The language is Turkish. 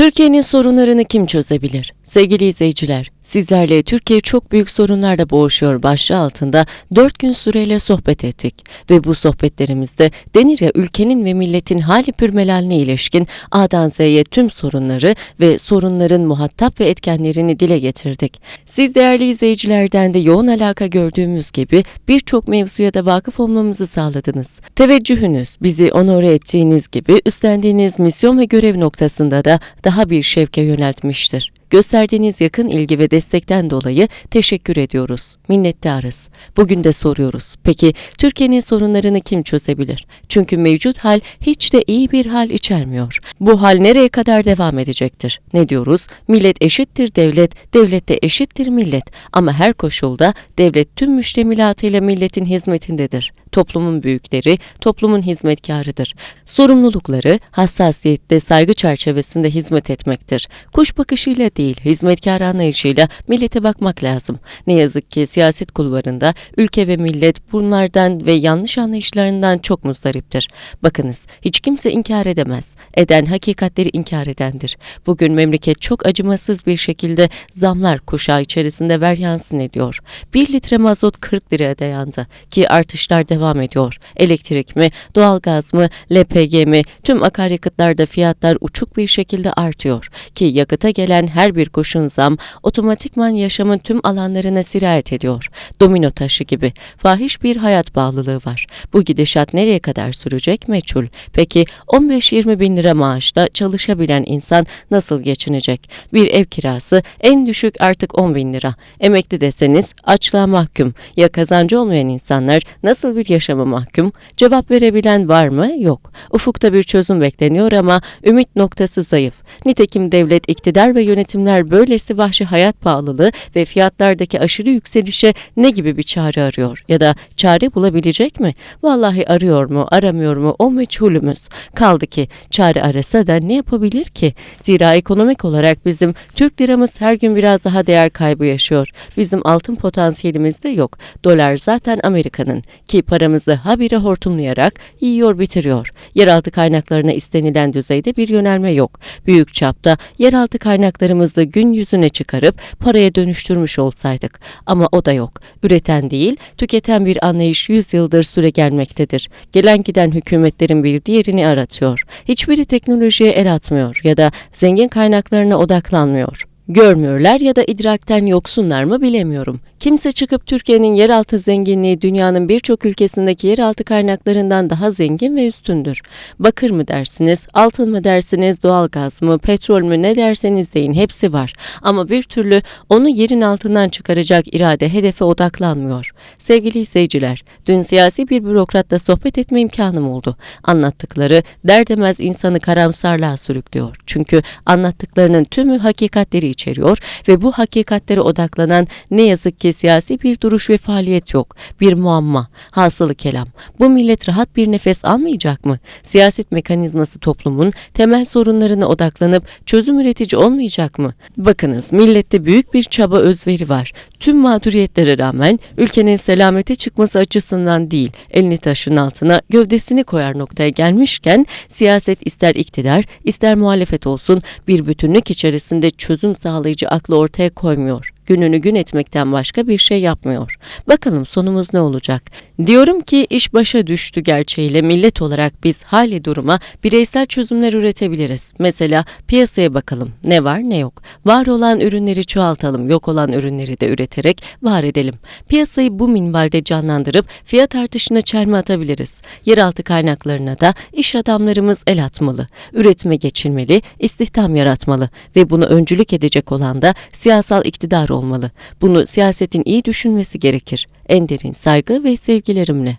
Türkiye'nin sorunlarını kim çözebilir? Sevgili izleyiciler, sizlerle Türkiye çok büyük sorunlarla boğuşuyor başlığı altında 4 gün süreyle sohbet ettik. Ve bu sohbetlerimizde denir ya ülkenin ve milletin hali pürmelaline ilişkin A'dan Z'ye tüm sorunları ve sorunların muhatap ve etkenlerini dile getirdik. Siz değerli izleyicilerden de yoğun alaka gördüğümüz gibi birçok mevzuya da vakıf olmamızı sağladınız. Teveccühünüz, bizi onore ettiğiniz gibi üstlendiğiniz misyon ve görev noktasında da daha bir şevke yöneltmiştir. Gösterdiğiniz yakın ilgi ve destekten dolayı teşekkür ediyoruz. Minnettarız. Bugün de soruyoruz. Peki Türkiye'nin sorunlarını kim çözebilir? Çünkü mevcut hal hiç de iyi bir hal içermiyor. Bu hal nereye kadar devam edecektir? Ne diyoruz? Millet eşittir devlet, devlet de eşittir millet. Ama her koşulda devlet tüm müştemilatıyla milletin hizmetindedir. Toplumun büyükleri, toplumun hizmetkarıdır. Sorumlulukları hassasiyette, saygı çerçevesinde hizmet etmektir. Kuş bakışıyla değil, hizmetkar anlayışıyla millete bakmak lazım. Ne yazık ki siyaset kulvarında ülke ve millet bunlardan ve yanlış anlayışlarından çok muzdariptir. Bakınız, hiç kimse inkar edemez. Eden hakikatleri inkar edendir. Bugün memleket çok acımasız bir şekilde zamlar kuşağı içerisinde veryansın ediyor. 1 litre mazot 40 liraya dayandı ki artışlar devam ediyor. Elektrik mi, doğalgaz mı, LPG mi tüm akaryakıtlarda fiyatlar uçuk bir şekilde artıyor ki yakıta gelen her bir kurşun zam otomatikman yaşamın tüm alanlarına sirayet ediyor. Domino taşı gibi fahiş bir hayat bağlılığı var. Bu gidişat nereye kadar sürecek meçhul. Peki 15-20 bin lira maaşla çalışabilen insan nasıl geçinecek? Bir ev kirası en düşük artık 10 bin lira. Emekli deseniz açlığa mahkum. Ya kazancı olmayan insanlar nasıl bir yaşama mahkum? Cevap verebilen var mı? Yok. Ufukta bir çözüm bekleniyor ama ümit noktası zayıf. Nitekim devlet, iktidar ve yönetimler böylesi vahşi hayat pahalılığı ve fiyatlardaki aşırı yükselişe ne gibi bir çare arıyor? Ya da çare bulabilecek mi? Vallahi arıyor mu, aramıyor mu o meçhulümüz. Kaldı ki çare arasa da ne yapabilir ki? Zira ekonomik olarak bizim Türk liramız her gün biraz daha değer kaybı yaşıyor. Bizim altın potansiyelimiz de yok. Dolar zaten Amerika'nın ki paramızı habire hortumlayarak yiyor bitiriyor. Yeraltı kaynaklarına istenilen düzeyde bir yönelme yok. Büyük çapta yeraltı kaynaklarımızı gün yüzüne çıkarıp paraya dönüştürmüş olsaydık. Ama o da yok. Üreten değil, tüketen bir anlayış 100 yıldır süre gelmektedir. Gelen giden hükümetlerin bir diğerini aratıyor. Hiçbiri teknolojiye el atmıyor ya da zengin kaynaklarına odaklanmıyor. Görmüyorlar ya da idrakten yoksunlar mı bilemiyorum. Kimse çıkıp Türkiye'nin yeraltı zenginliği dünyanın birçok ülkesindeki yeraltı kaynaklarından daha zengin ve üstündür. Bakır mı dersiniz, altın mı dersiniz, doğalgaz mı, petrol mü ne derseniz deyin hepsi var. Ama bir türlü onu yerin altından çıkaracak irade hedefe odaklanmıyor. Sevgili izleyiciler, dün siyasi bir bürokratla sohbet etme imkanım oldu. Anlattıkları derdemez insanı karamsarlığa sürüklüyor. Çünkü anlattıklarının tümü hakikatleri içeriyor ve bu hakikatlere odaklanan ne yazık ki siyasi bir duruş ve faaliyet yok. Bir muamma, hasılı kelam. Bu millet rahat bir nefes almayacak mı? Siyaset mekanizması toplumun temel sorunlarına odaklanıp çözüm üretici olmayacak mı? Bakınız millette büyük bir çaba özveri var. Tüm mağduriyetlere rağmen ülkenin selamete çıkması açısından değil, elini taşın altına gövdesini koyar noktaya gelmişken siyaset ister iktidar ister muhalefet olsun bir bütünlük içerisinde çözüm sağlayıcı aklı ortaya koymuyor gününü gün etmekten başka bir şey yapmıyor. Bakalım sonumuz ne olacak? Diyorum ki iş başa düştü gerçeğiyle millet olarak biz hali duruma bireysel çözümler üretebiliriz. Mesela piyasaya bakalım. Ne var ne yok. Var olan ürünleri çoğaltalım. Yok olan ürünleri de üreterek var edelim. Piyasayı bu minvalde canlandırıp fiyat artışına çelme atabiliriz. Yeraltı kaynaklarına da iş adamlarımız el atmalı. Üretime geçilmeli, istihdam yaratmalı ve bunu öncülük edecek olan da siyasal iktidar olmalı. Bunu siyasetin iyi düşünmesi gerekir. En derin saygı ve sevgilerimle.